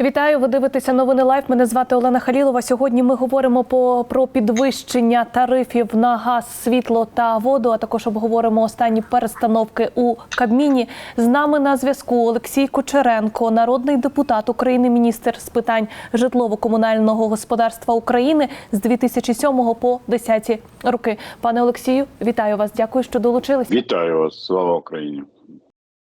Вітаю, ви дивитеся новини Лайф. Мене звати Олена Халілова. Сьогодні ми говоримо по про підвищення тарифів на газ, світло та воду. А також обговоримо останні перестановки у Кабміні. З нами на зв'язку Олексій Кучеренко, народний депутат України, міністр з питань житлово-комунального господарства України з 2007 по 10 роки. Пане Олексію, вітаю вас. Дякую, що долучились. Вітаю вас, слава Україні.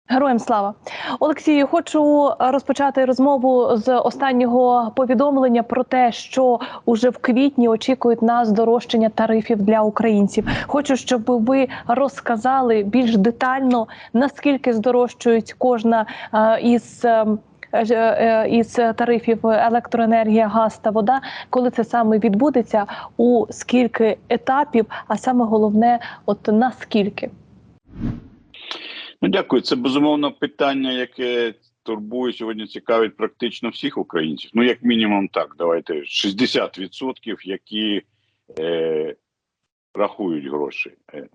Героям слава Олексію. Хочу розпочати розмову з останнього повідомлення про те, що уже в квітні очікують на здорожчання тарифів для українців. Хочу, щоб ви розказали більш детально наскільки здорожчують кожна е, із. е, е, Із тарифів електроенергія, газ та вода, коли це саме відбудеться, у скільки етапів, а саме головне, от наскільки? Ну, дякую. Це безумовно питання, яке турбує сьогодні, цікавить практично всіх українців. Ну, як мінімум, так, давайте 60%, які е, рахують гроші. Е,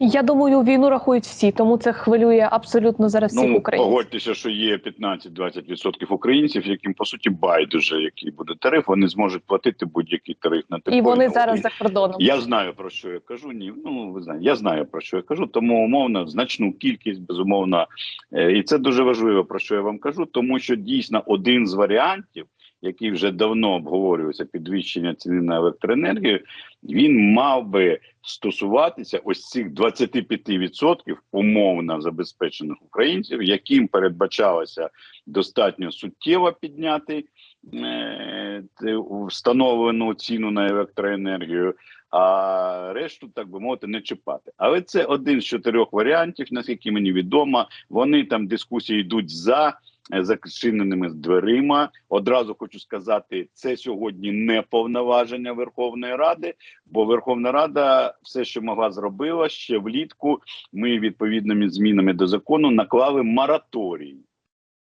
Я думаю, війну рахують всі, тому це хвилює абсолютно зараз всіх ну, українців. погодьтеся, що є 15-20% українців, яким по суті байдуже, який буде тариф, вони зможуть платити будь-який тариф на тепло. І вони на зараз за кордоном. Я знаю про що я кажу. Ні, ну ви знаєте, я знаю про що я кажу, тому умовно значну кількість, безумовно, Е, і це дуже важливо про що я вам кажу, тому що дійсно один з варіантів, який вже давно обговорюється, підвищення ціни на електроенергію, він мав би стосуватися ось цих 25% умовно забезпечених українців, яким передбачалося достатньо суттєво підняти е, встановлену ціну на електроенергію. А решту, так би мовити, не чіпати. Але це один з чотирьох варіантів, наскільки мені відомо. Вони там дискусії йдуть за зачиненими дверима. Одразу хочу сказати, це сьогодні не повноваження Верховної Ради, бо Верховна Рада все, що могла, зробила ще влітку. Ми відповідними змінами до закону наклали мораторій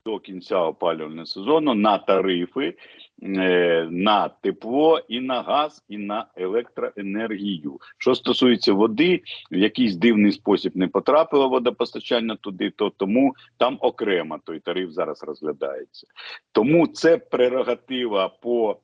до кінця опалювального сезону на тарифи, е, на тепло і на газ, і на електроенергію. Що стосується води, в якийсь дивний спосіб не потрапило водопостачання туди, то тому там окремо той тариф зараз розглядається. Тому це прерогатива по.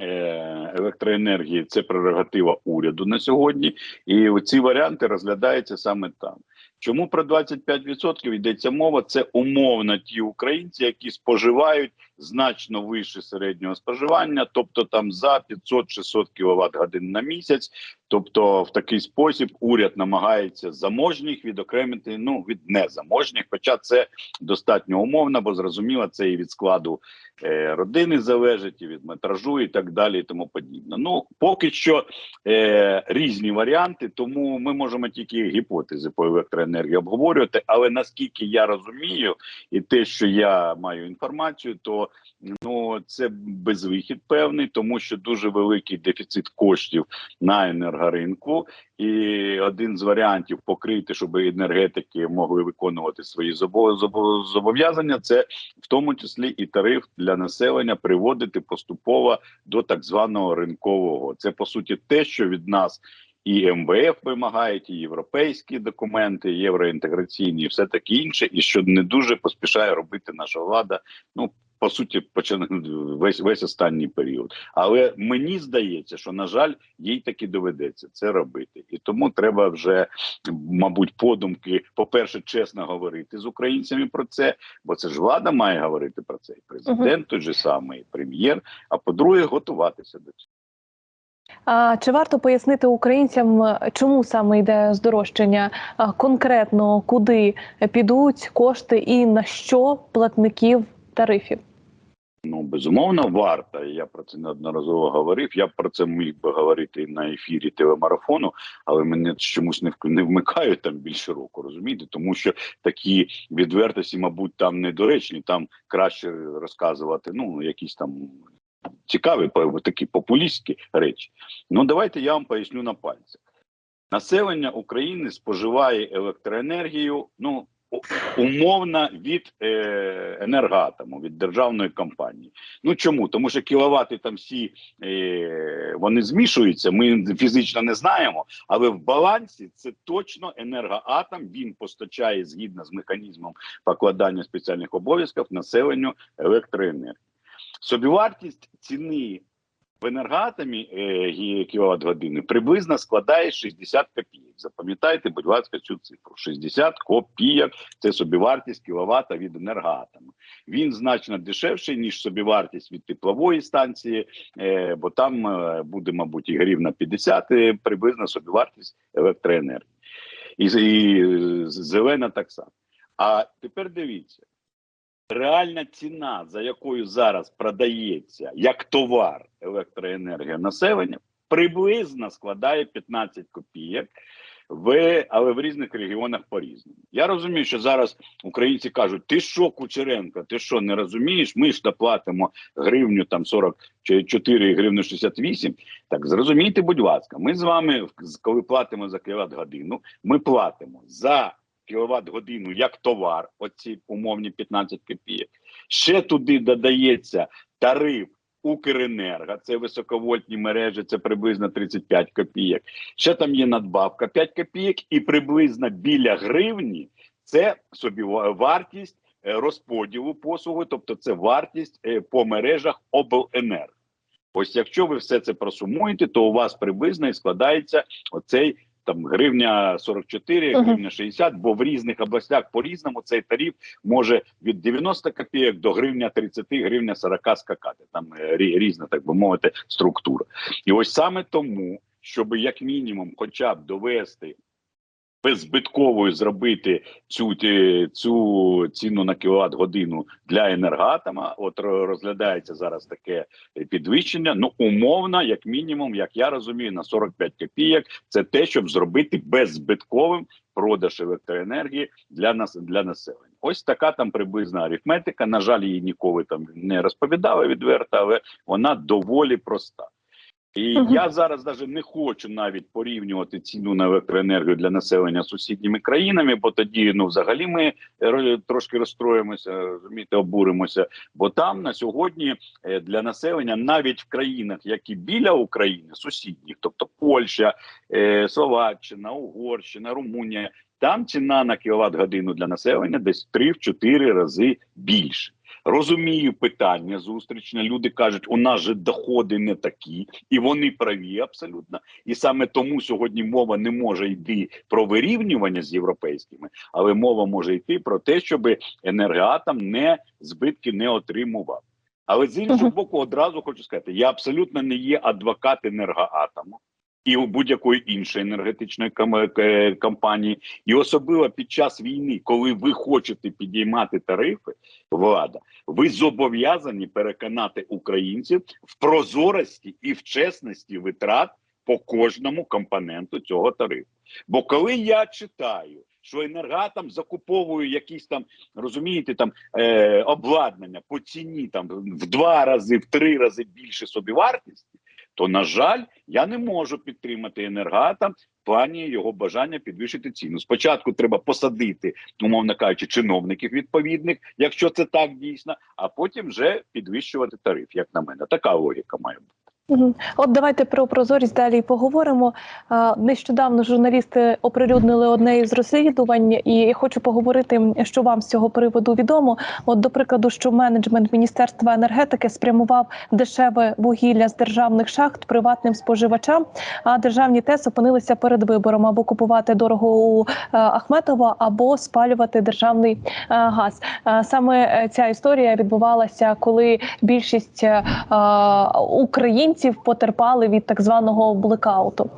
е, Електроенергії це прерогатива уряду на сьогодні, і ці варіанти розглядаються саме там. Чому про 25% йдеться мова? Це умовно ті українці, які споживають значно вище середнього споживання, тобто там за 500-600 кВт годин на місяць. Тобто, в такий спосіб уряд намагається заможніх відокремити ну від незаможніх, хоча це достатньо умовно, бо зрозуміло, це і від складу е, родини залежить, і від метражу, і так далі, і тому подібне. Ну поки що е, різні варіанти, тому ми можемо тільки гіпотези по електроенергії обговорювати. Але наскільки я розумію, і те, що я маю інформацію, то ну це безвихід певний, тому що дуже великий дефіцит коштів на енергоринку. І один з варіантів покрити, щоб енергетики могли виконувати свої зобо- зобо- зобов'язання, це в тому числі і тариф для населення приводити поступово до так званого ринкового. Це по суті те, що від нас. І МВФ вимагають, і європейські документи, євроінтеграційні, і все таке інше, і що не дуже поспішає робити наша влада. Ну по суті, почали весь весь останній період. Але мені здається, що на жаль, їй таки доведеться це робити, і тому треба вже, мабуть, подумки, по-перше, чесно говорити з українцями про це, бо це ж влада має говорити про це, і президент той же самий, і прем'єр. А по-друге, готуватися до цього. А чи варто пояснити українцям, чому саме йде здорожчання? А, Конкретно куди підуть кошти і на що платників тарифів? Ну, безумовно, варто. Я про це неодноразово говорив. Я про це міг би говорити на ефірі телемарафону, але мене чомусь не не вмикають там більше року, розумієте? Тому що такі відвертості, мабуть, там недоречні. Там краще розказувати, ну якісь там цікаві, такі популістські речі. Ну давайте я вам поясню на пальцях. Населення України споживає електроенергію. Ну умовно від е, енергоатому, від державної компанії. Ну чому? Тому що кіловати там всі е, вони змішуються. Ми фізично не знаємо, але в балансі це точно енергоатом. Він постачає згідно з механізмом покладання спеціальних обов'язків населенню електроенергії. Собівартість ціни в енергоатомі е, кіловат години приблизно складає 60 копійок. Запам'ятайте, будь ласка, цю цифру: 60 копійок це собівартість кіловата від енергоатому. Він значно дешевший ніж собівартість від теплової станції, е, бо там е, буде, мабуть, і гривна 50, е, приблизно собівартість електроенергії. І, і зелена так само. А тепер дивіться. Реальна ціна, за якою зараз продається як товар електроенергія населення, приблизно складає 15 копійок, але в різних регіонах по-різному. Я розумію, що зараз українці кажуть: ти що, Кучеренко, ти що не розумієш? Ми ж доплатимо гривню там 44 гривні 68. Так зрозумійте, будь ласка, ми з вами, коли платимо за кіловат годину, ми платимо за кіловат годину як товар, оці умовні 15 копійок. Ще туди додається тариф Укренерго, це високовольтні мережі, це приблизно 35 копійок. Ще там є надбавка 5 копійок, і приблизно біля гривні це собі вартість е, розподілу послуги, тобто це вартість е, по мережах обленерго. Ось якщо ви все це просумуєте, то у вас приблизно і складається оцей там гривня 44, Мгм. гривня 60, бо в різних областях по-різному цей тариф може від 90 копійок до гривня 30, гривня 40 скакати. Там е, різна, так би мовити, структура. І ось саме тому, щоб як мінімум, хоча б довести беззбитковою зробити цю, цю ціну на кіловат годину для енергоатома. От ро- розглядається зараз таке підвищення. Ну умовно, як мінімум, як я розумію, на 45 копійок. Це те, щоб зробити беззбитковим продаж електроенергії для нас для населення. Ось така там приблизна арифметика. На жаль, її ніколи там не розповідали відверто, але вона доволі проста. І Мгм. я зараз навіть не хочу навіть порівнювати ціну на електроенергію для населення з сусідніми країнами, бо тоді ну взагалі ми е, трошки розстроїмося, розумієте, обуримося. Бо там на сьогодні е, для населення, навіть в країнах, які біля України, сусідніх, тобто Польща, е, Словаччина, Угорщина, Румунія, там ціна на кіловат годину для населення десь 3-4 рази більше. Розумію питання зустрічне. Люди кажуть, у нас же доходи не такі, і вони праві абсолютно. І саме тому сьогодні мова не може йти про вирівнювання з європейськими, але мова може йти про те, щоб енергоатом не збитки не отримував. Але з іншого боку, одразу хочу сказати, я абсолютно не є адвокат енергоатому і у будь-якої іншої енергетичної е, компанії, і особливо під час війни, коли ви хочете підіймати тарифи, влада, ви зобов'язані переконати українців в прозорості і в чесності витрат по кожному компоненту цього тарифу. Бо коли я читаю, що енергатом закуповує якісь там, розумієте, там е, обладнання по ціні там в два рази, в три рази більше собівартості, то на жаль, я не можу підтримати енергата в плані його бажання підвищити ціну. Спочатку треба посадити, умовно кажучи, чиновників відповідних, якщо це так дійсно, а потім вже підвищувати тариф. Як на мене, така логіка має бути. От давайте про прозорість далі поговоримо. Нещодавно журналісти оприлюднили одне із розслідувань, і я хочу поговорити, що вам з цього приводу відомо. От, до прикладу, що менеджмент Міністерства енергетики спрямував дешеве вугілля з державних шахт приватним споживачам. А державні ТЕС опинилися перед вибором або купувати дорого у е, Ахметова, або спалювати державний е, газ. Е, Саме ця історія відбувалася, коли більшість е, українців потерпали від так званого блекауту.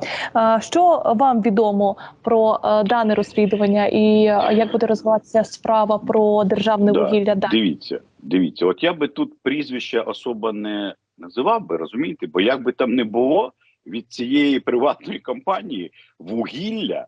Що вам відомо про е, дане розслідування і е, як буде розвиватися справа про державне Да, вугілля? далі? Дивіться, дивіться, от я би тут прізвища особа не називав би, розумієте, бо як би там не було від цієї приватної компанії вугілля,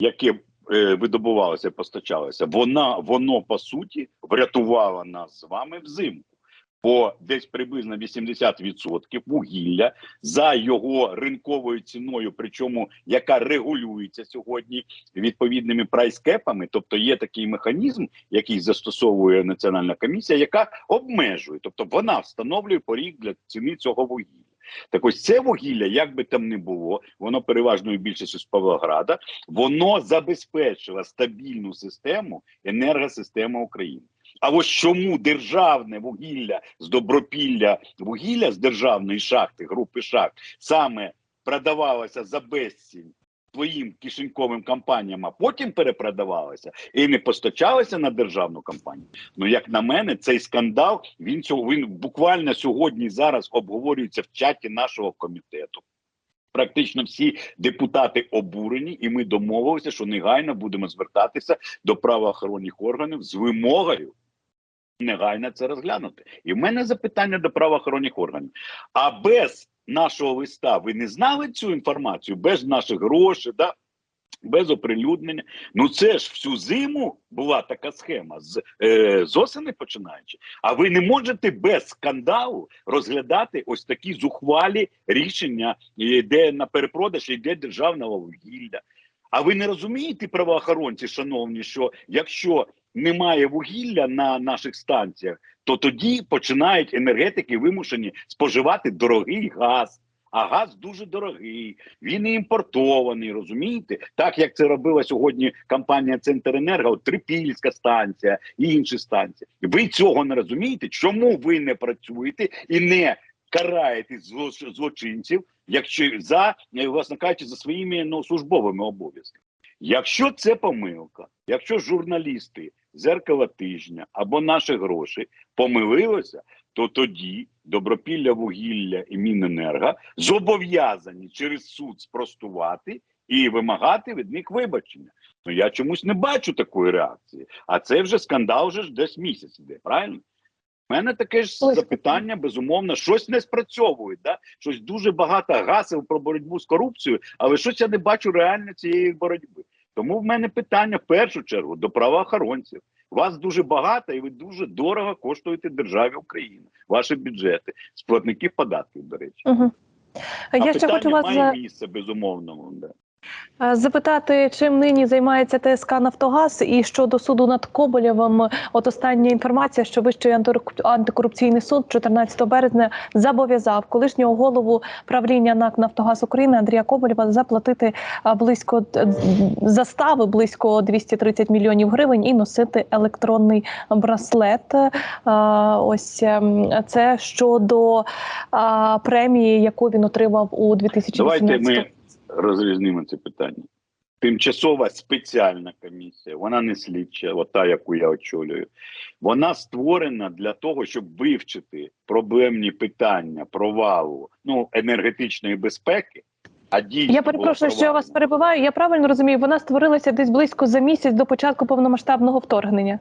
яке е, видобувалося, постачалося, вона воно по суті врятувало нас з вами взимку. Бо десь приблизно 80% вугілля за його ринковою ціною, причому яка регулюється сьогодні відповідними прайскепами, тобто є такий механізм, який застосовує національна комісія, яка обмежує, тобто вона встановлює поріг для ціни цього вугілля. Так ось це вугілля, як би там не було, воно переважною більшістю з Павлограда, воно забезпечило стабільну систему енергосистеми України. А ось чому державне вугілля з добропілля вугілля з державної шахти, групи шахт, саме продавалося за безцінь своїм кишеньковим компаніям, а потім перепродавалося і не постачалося на державну компанію. Ну як на мене, цей скандал він цього він буквально сьогодні зараз обговорюється в чаті нашого комітету. Практично всі депутати обурені, і ми домовилися, що негайно будемо звертатися до правоохоронних органів з вимогою негайно це розглянути. І в мене запитання до правоохоронних органів. А без нашого листа ви не знали цю інформацію, без наших грошей, да? без оприлюднення. Ну це ж всю зиму була така схема з, е, з осени починаючи. А ви не можете без скандалу розглядати ось такі зухвалі рішення, де на перепродаж йде державного вугілля. А ви не розумієте, правоохоронці, шановні, що якщо немає вугілля на наших станціях, то тоді починають енергетики вимушені споживати дорогий газ. А газ дуже дорогий, він і імпортований, розумієте? Так як це робила сьогодні компанія Центренерго, Трипільська станція і інші станції. Ви цього не розумієте? Чому ви не працюєте і не караєте злочинців, якщо за е, власне кажучи, за своїми ну, службовими обов'язками? Якщо це помилка, якщо журналісти зеркала тижня або наші гроші помилилися, то тоді добропілля вугілля і Міненерго зобов'язані через суд спростувати і вимагати від них вибачення. Ну я чомусь не бачу такої реакції. А це вже скандал, вже ж десь місяць іде, правильно? У мене таке ж запитання, безумовно, щось не спрацьовує. Да? Щось дуже багато гасел про боротьбу з корупцією, але щось я не бачу реально цієї боротьби. Тому в мене питання в першу чергу до правоохоронців. Вас дуже багато, і ви дуже дорого коштуєте державі України, ваші бюджети, сплатників податків, до речі. Угу. А Я ще хочу вас має за- місце, безумовно. Да. Е, Запитати, чим нині займається ТСК Нафтогаз, і щодо суду над Коболєвим, от остання інформація, що Вищий антикорупційний суд 14 березня зобов'язав колишнього голову правління НАК Нафтогаз України Андрія Коболєва заплатити близько застави близько 230 мільйонів гривень і носити електронний браслет. Е, Ось ем, це щодо премії, яку він отримав у 2018 Давайте ми розрізнимо це питання. Тимчасова спеціальна комісія, вона не слідча, от та, яку я очолюю. Вона створена для того, щоб вивчити проблемні питання провалу ну, енергетичної безпеки. А дійсно Я перепрошую, що я вас перебиваю. Я правильно розумію, вона створилася десь близько за місяць до початку повномасштабного вторгнення.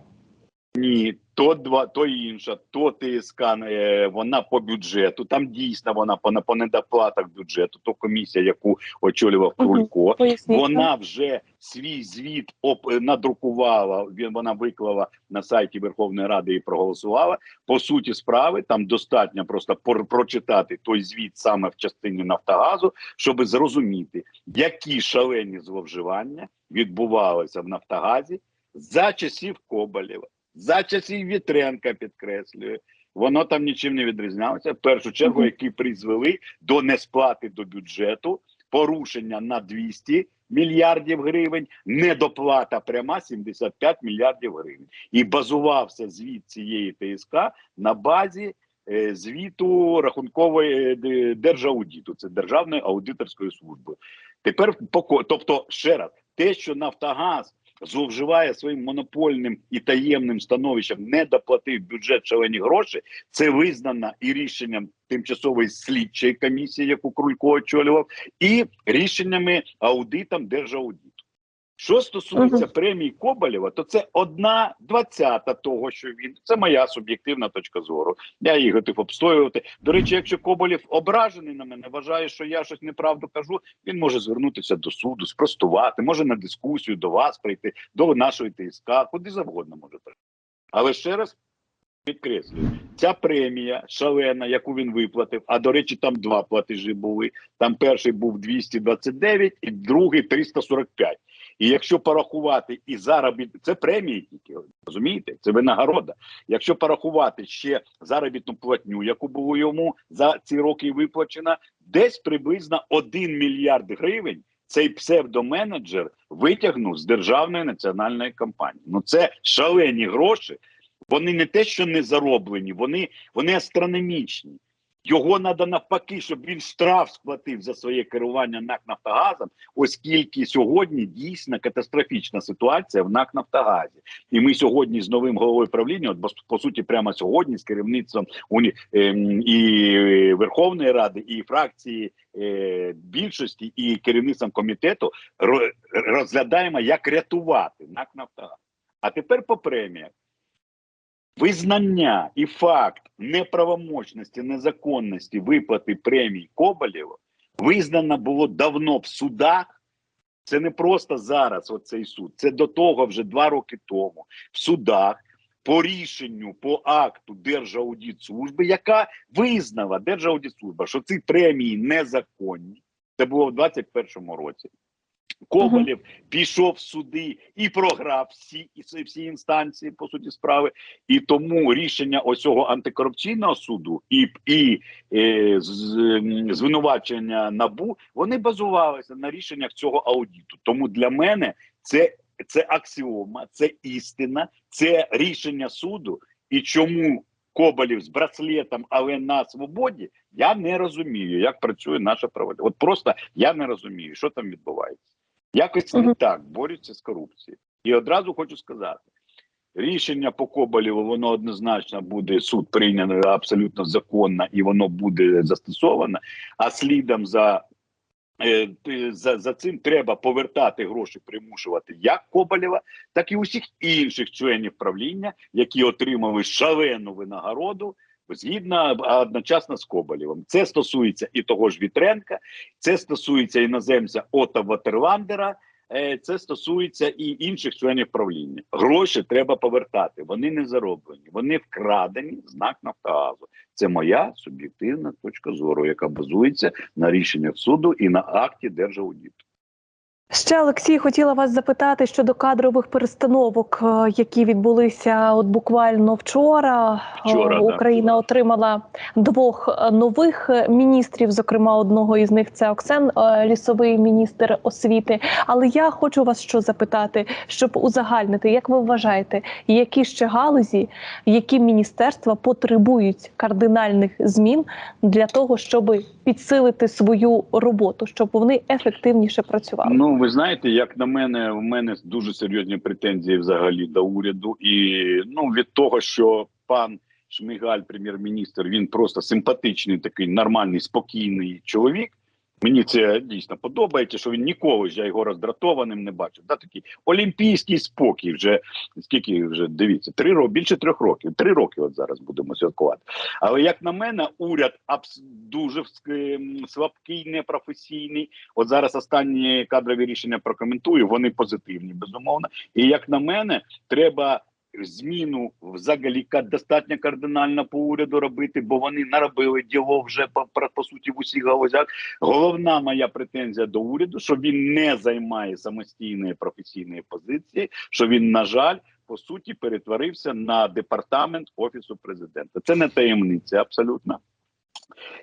Ні, то два, то інша, то ТСК е, вона по бюджету. Там дійсно вона по, по недоплатах бюджету, то комісія, яку очолював Крулько. Поясніть. Вона вже свій звіт оп, е, надрукувала. Він вона виклала на сайті Верховної Ради і проголосувала. По суті, справи там достатньо просто пор- прочитати той звіт саме в частині Нафтогазу, щоб зрозуміти, які шалені зловживання відбувалися в Нафтогазі за часів Коболєва, за часів Вітренка, підкреслюю. Воно там нічим не відрізнялося. В першу чергу, які призвели до несплати до бюджету, порушення на 200 мільярдів гривень, недоплата пряма 75 мільярдів гривень. І базувався звіт цієї ТСК на базі е, звіту рахункової е, де- це Державної аудиторської служби. Тепер поко- тобто ще раз, те, що Нафтогаз зловживає своїм монопольним і таємним становищем, не доплатив бюджет шалені гроші, це визнано і рішенням тимчасової слідчої комісії, яку Крулько очолював, і рішеннями аудитом держаудиту. Що стосується Мгм. премії Коболєва, то це одна двадцята того, що він це моя суб'єктивна точка зору. Я її готов обстоювати. До речі, якщо Коболєв ображений на мене, вважає, що я щось неправду кажу. Він може звернутися до суду, спростувати, може на дискусію до вас прийти, до нашої ТСК, куди завгодно може прийти. Але ще раз Підкреслюю, ця премія шалена, яку він виплатив. А до речі, там два платежі були. Там перший був 229 і другий 345. І якщо порахувати і заробіт, це премії тільки розумієте? Це винагорода. Якщо порахувати ще заробітну платню, яку було йому за ці роки виплачена, десь приблизно 1 мільярд гривень. Цей псевдоменеджер витягнув з державної національної компанії. Ну це шалені гроші. Вони не те, що не зароблені, вони, вони астрономічні. Його треба навпаки, щоб він штраф сплатив за своє керування НАК Нафтогазом, оскільки сьогодні дійсно катастрофічна ситуація в НАК Нафтогазі. І ми сьогодні з новим головою правління, от, по суті, прямо сьогодні з керівництвом уні, ем, і Верховної Ради, і фракції е, більшості, і керівництвом комітету розглядаємо, як рятувати НАК Нафтогаз. А тепер по преміях. Визнання і факт неправомочності, незаконності виплати премій Коболєву визнано було давно в судах. Це не просто зараз оцей суд, це до того вже два роки тому в судах по рішенню, по акту Держаудитслужби, яка визнала Держаудитслужба, що ці премії незаконні. Це було в 2021 році. Коболєв пішов в суди і програв всі, і всі інстанції по суті справи. І тому рішення ось цього антикорупційного суду і, і е, звинувачення набу вони базувалися на рішеннях цього аудиту. Тому для мене це, це аксіома, це істина, це рішення суду. І чому Коболєв з браслетом, але на свободі, я не розумію, як працює наша правода. От просто я не розумію, що там відбувається. Якось не так борються з корупцією. І одразу хочу сказати: рішення по Коболєву, воно однозначно буде суд прийнято абсолютно законно і воно буде застосовано. А слідом за, е, за, за цим треба повертати гроші, примушувати як Коболєва, так і усіх інших членів правління, які отримали шалену винагороду. Згідно а одночасно з Коболєвим. Це стосується і того ж Вітренка, це стосується іноземця Ота Ватерландера, е, це стосується і інших членів правління. Гроші треба повертати. Вони не зароблені, вони вкрадені з НАК Нафтогазу. Це моя суб'єктивна точка зору, яка базується на рішеннях суду і на акті Держаудиту. Ще Олексій, хотіла вас запитати щодо кадрових перестановок, е, які відбулися от буквально вчора. Вчора, Е, да, Україна вчора. отримала двох е, нових міністрів. Зокрема, одного із них це Оксен, лісовий міністр освіти. Але я хочу вас що запитати, щоб узагальнити, як ви вважаєте, які ще галузі, які міністерства потребують кардинальних змін для того, щоб підсилити свою роботу, щоб вони ефективніше працювали? Ну, ви знаєте, як на мене, в мене дуже серйозні претензії взагалі до уряду, і ну від того, що пан Шмигаль, прем'єр-міністр, він просто симпатичний, такий нормальний, спокійний чоловік. Мені це дійсно подобається, що він ніколи ж я його роздратованим не бачив. Да, такий олімпійський спокій. Вже скільки вже дивіться, три роки більше трьох років. Три роки от зараз будемо святкувати. Але як на мене, уряд абс дуже слабкий, непрофесійний. От зараз останні кадрові рішення прокоментую. Вони позитивні, безумовно. І як на мене, треба зміну взагалі достатньо кардинально по уряду робити, бо вони наробили діло вже по, по, суті в усіх галузях. Головна моя претензія до уряду, що він не займає самостійної професійної позиції, що він, на жаль, по суті, перетворився на департамент офісу президента. Це не таємниця абсолютно.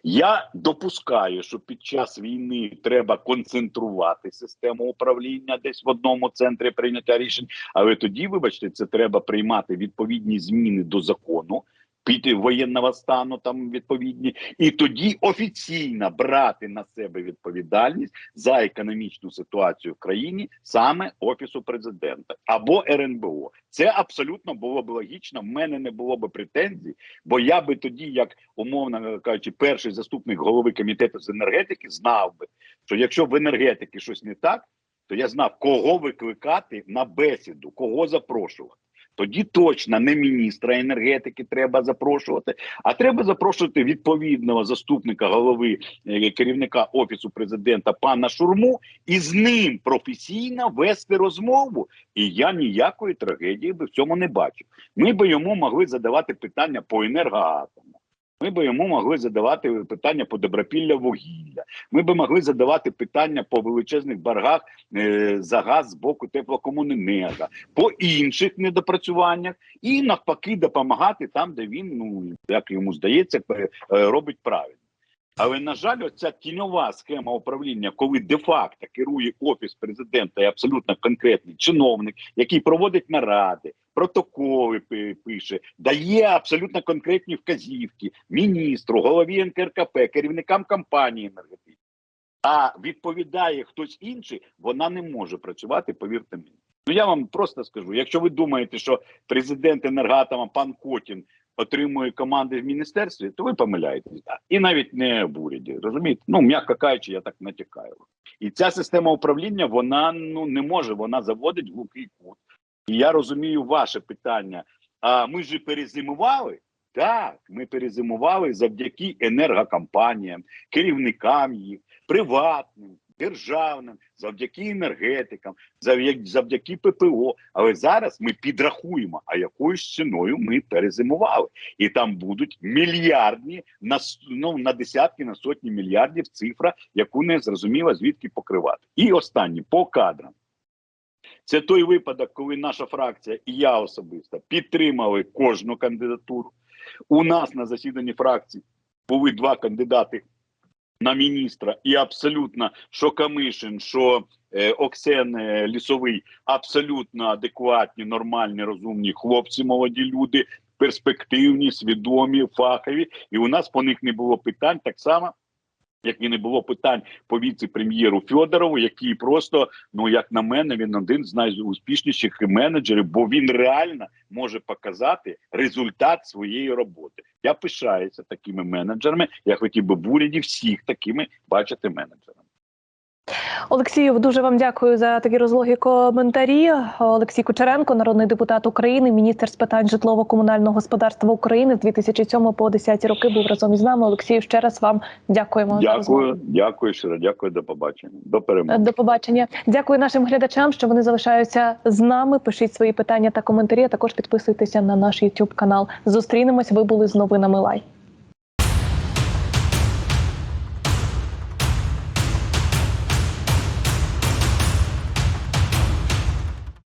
Я допускаю, що під час війни треба концентрувати систему управління десь в одному центрі прийняття рішень. Але тоді, вибачте, це треба приймати відповідні зміни до закону. Піти воєнного стану там відповідні, і тоді офіційно брати на себе відповідальність за економічну ситуацію в країні саме офісу президента або РНБО. Це абсолютно було б логічно. В мене не було б претензій, бо я би тоді, як умовно кажучи, перший заступник голови комітету з енергетики, знав би, що якщо в енергетиці щось не так, то я знав, кого викликати на бесіду, кого запрошувати. Тоді точно не міністра енергетики треба запрошувати, а треба запрошувати відповідного заступника голови е, керівника офісу президента пана Шурму і з ним професійно вести розмову. І я ніякої трагедії би в цьому не бачив. Ми би йому могли задавати питання по енергоатому. Ми би йому могли задавати питання по добропілля вугілля. Ми би могли задавати питання по величезних боргах е, за газ з боку теплокомуненерго, по інших недопрацюваннях, і навпаки допомагати там, де він, ну як йому здається, е, робить правильно. Але на жаль, оця тіньова схема управління, коли де-факто керує офіс президента і абсолютно конкретний чиновник, який проводить наради, протоколи пише, дає абсолютно конкретні вказівки міністру, голові НКРКП, керівникам компанії енергетичної, а відповідає хтось інший, вона не може працювати, повірте мені. Ну я вам просто скажу: якщо ви думаєте, що президент енергатома пан Котін отримує команди в міністерстві, то ви помиляєтесь. Так. І навіть не в уряді. Розумієте? Ну, м'яко кажучи, я так натякаю. І ця система управління вона ну не може, вона заводить глухий кут. І я розумію ваше питання. А ми ж перезимували. Так, ми перезимували завдяки енергокомпаніям, керівникам їх, приватним, державним, завдяки енергетикам, завдяки, ППО. Але зараз ми підрахуємо, а якоюсь ціною ми перезимували. І там будуть мільярдні на ну, на десятки, на сотні мільярдів цифра, яку не зрозуміло звідки покривати. І останнє по кадрам. Це той випадок, коли наша фракція і я особисто підтримали кожну кандидатуру. У нас на засіданні фракції були два кандидати на міністра, і абсолютно що Камишин, що е, Оксен е, Лісовий абсолютно адекватні, нормальні, розумні хлопці, молоді люди, перспективні, свідомі, фахові. І у нас по них не було питань так само. Як і не було питань по віце-прем'єру Федорову, який просто, ну як на мене, він один з найуспішніших менеджерів, бо він реально може показати результат своєї роботи. Я пишаюся такими менеджерами. Я хотів би в уряді всіх такими бачити менеджерами. Олексію, дуже вам дякую за такі розлогі коментарі. Олексій Кучеренко, народний депутат України, міністр з питань житлово-комунального господарства України з 2007 по 10 роки був разом із нами. Олексію, ще раз вам дякуємо. Дякую, дякую щиро, дякую, до побачення. До перемоги. До побачення. Дякую нашим глядачам, що вони залишаються з нами. Пишіть свої питання та коментарі. а Також підписуйтеся на наш YouTube канал. Зустрінемось. Ви були з новинами Лай.